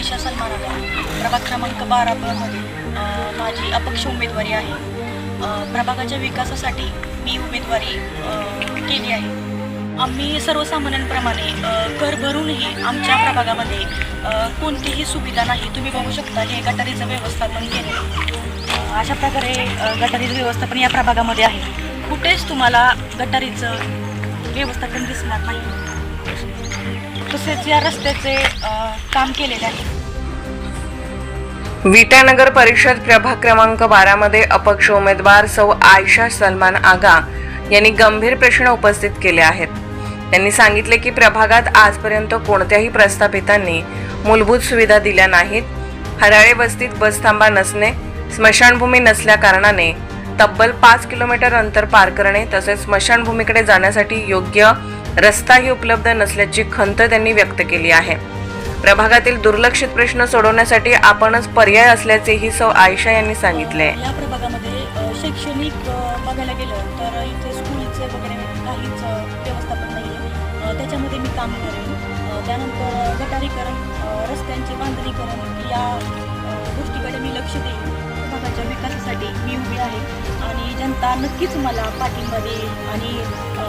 आयशा सलमान आहे प्रभाग क्रमांक बारा मध्ये माझी अपक्ष उमेदवारी आहे. प्रभागाच्या विकासासाठी मी उमेदवारी केली आहे. आम्ही सर्वसामान्यांप्रमाणे कर भरूनही आमच्या प्रभागामध्ये कोणतीही सुविधा नाही. तुम्ही बघू शकता हे गटारीचं व्यवस्थापन केलं अशा प्रकारे गटारीचं व्यवस्थापन या प्रभागामध्ये आहे. कुठेच तुम्हाला गटारीचं व्यवस्थापन दिसणार नाही. तसेच या रस्त्याचे काम केलेले आहे. विटानगर परिषद प्रभाग क्रमांक बारामध्ये अपक्ष उमेदवार सौ आयशा सलमान आगा यांनी गंभीर प्रश्न उपस्थित केले आहेत. त्यांनी सांगितले की प्रभागात आजपर्यंत कोणत्याही प्रस्थापितांनी मूलभूत सुविधा दिल्या नाहीत. हराळे वस्तीत बसथांबा नसणे स्मशानभूमी नसल्या कारणाने तब्बल पाच किलोमीटर अंतर पार करणे तसेच स्मशानभूमीकडे जाण्यासाठी योग्य रस्ताही उपलब्ध नसल्याची खंत त्यांनी व्यक्त केली आहे. प्रभागातील दुर्लक्षित प्रश्न सोडवण्यासाठी आपणच पर्याय असल्याचेही सौ आयशा यांनी सांगितले. या प्रभागामध्ये शैक्षणिक बघायला गेलं तर इथे स्कूलचे वगैरे काहीच व्यवस्थापन नाही त्याच्यामध्ये मी काम करेन. त्यानंतर गटारीकरण जनता नक्कीच मला पाठिंबा देईल आणि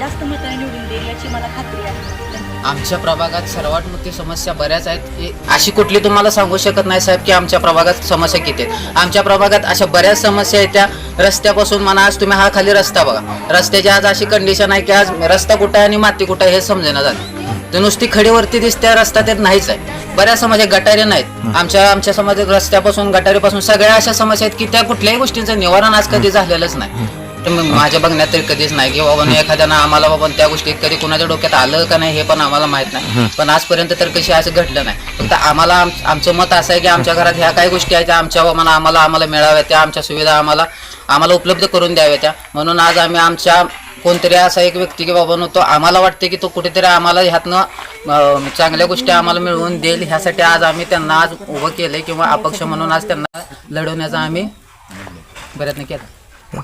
जास्त मताने निवडून देईल याची मला खात्री आहे. आमच्या प्रभागात सर्वात मोठी समस्या बऱ्याच आहेत. ए- अशी कुठली तुम्हाला सांगू शकत नाही साहेब की आमच्या प्रभागात समस्या किती आहेत. आमच्या प्रभागात अशा बऱ्याच समस्या आहेत त्या रस्त्यापासून म्हणा आज तुम्ही हा खाली रस्ता बघा. रस्त्याची आज अशी कंडिशन आहे की आज रस्ता कुठं आहे आणि माती कुठं आहे हे समजेना झालं. तर नुसती खडीवरती दिसते रस्ता त्यात नाहीच आहे. बऱ्याच समस्या गटारी नाहीत. आमच्या आमच्या समाजात रस्त्यापासून गटारीपासून सगळ्या अशा समस्या आहेत की त्या कुठल्याही गोष्टींचं निवारण आज कधी झालेलंच नाही. तर माझ्या बघण्यात तरी कधीच नाही की बाबा एखाद्यानं आम्हाला बाबा त्या गोष्टीत कधी कुणाच्या डोक्यात आलं का नाही हे पण आम्हाला माहीत नाही. पण आजपर्यंत तर कशी असं घडलं नाही. फक्त आम्हाला आम- आमचं मत असं आहे की आमच्या घरात ह्या काही गोष्टी आहेत त्या आमच्या बाबांना आम्हाला आम्हाला मिळाव्या त्या आमच्या सुविधा आम्हाला आम्हाला उपलब्ध करून द्याव्या त्या म्हणून आज आम्ही आमच्या कोणतरी असा एक व्यक्ती की बाबा तो आम्हाला वाटते की तो कुठेतरी आम्हाला ह्यातनं चांगल्या गोष्टी आम्हाला मिळवून देईल. ह्यासाठी आज आम्ही त्यांना आज उभं केलं किंवा अपक्ष म्हणून आज त्यांना लढवण्याचा आम्ही प्रयत्न केला.